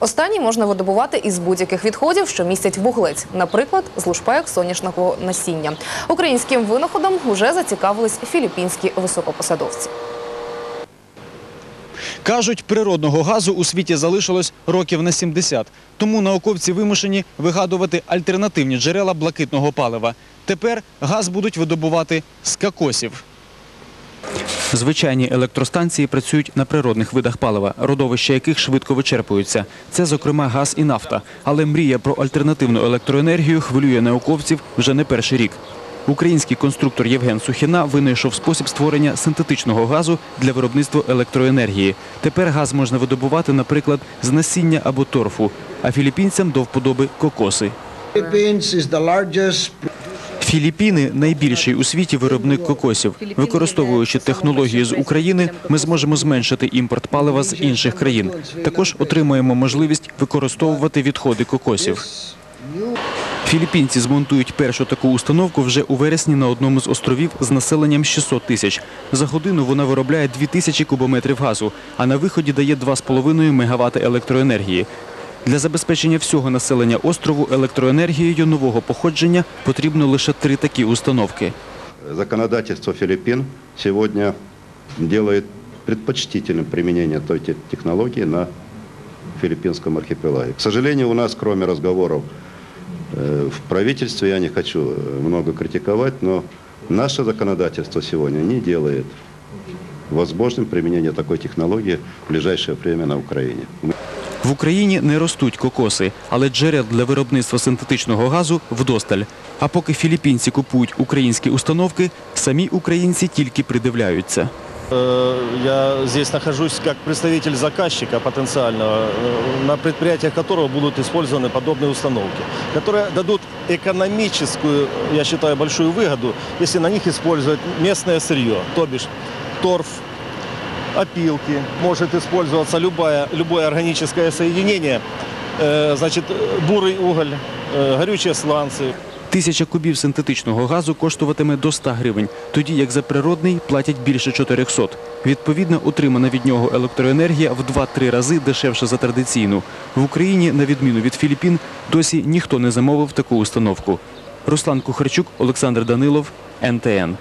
Останній можна видобувати із будь-яких відходів, що містять вуглець, наприклад, з лушпайок соняшного насіння. Українським винаходом вже зацікавились філіппінські високопосадовці. Кажуть, природного газу у світі залишилось років на 70. Тому науковці вимушені вигадувати альтернативні джерела блакитного палива. Тепер газ будуть видобувати з кокосів. Звичайні електростанції працюють на природних видах палива, родовища яких швидко вичерпуються. Це, зокрема, газ і нафта. Але мрія про альтернативну електроенергію хвилює науковців вже не перший рік. Український конструктор Євген Сухіна винайшов спосіб створення синтетичного газу для виробництва електроенергії. Тепер газ можна видобувати, наприклад, з насіння або торфу, а філіппінцям до вподоби кокоси. Філіппіни найбільший у світі виробник кокосів. Використовуючи технології з України, ми зможемо зменшити імпорт палива з інших країн. Також отримаємо можливість використовувати відходи кокосів. Філіппінці змонтують першу таку установку вже у вересні на одному з островів з населенням 600 тисяч. За годину вона виробляє 2000 кубометрів газу, а на виході дає 2,5 МВт електроенергії. Для забезпечення всього населення острову електроенергією нового походження потрібно лише три такі установки. Законодательство Филиппин сегодня делает предпочтительным применение той те- технологии на филиппинском архипелаге. К сожалению, у нас, кроме разговоров э, в правительстве, я не хочу э, много критиковать, но наше законодательство сегодня не делает возможным применение такой технологии в ближайшее время на Украине. Мы В Україні не ростуть кокоси, але джерел для виробництва синтетичного газу вдосталь. А поки філіппінці купують українські установки, самі українці тільки придивляються. Э, Я здесь нахожусь как представитель заказчика потенциального, э, на предприятиях которого будут использованы подобные установки, которые дадут экономическую, я считаю, большую выгоду, если на них использовать местное сырье, то бишь торф, опилки, может использоваться любое, любое органическое соединение, э, значит, бурый уголь, э, горючие сланцы, Тисяча кубів синтетичного газу коштуватиме до 100 гривень, тоді як за природний платять більше 400. Відповідно, отримана від нього електроенергія в 2-3 рази дешевше за традиційну. В Україні, на відміну від Філіппін, досі ніхто не замовив таку установку. Руслан Кухарчук, Олександр Данилов, НТН.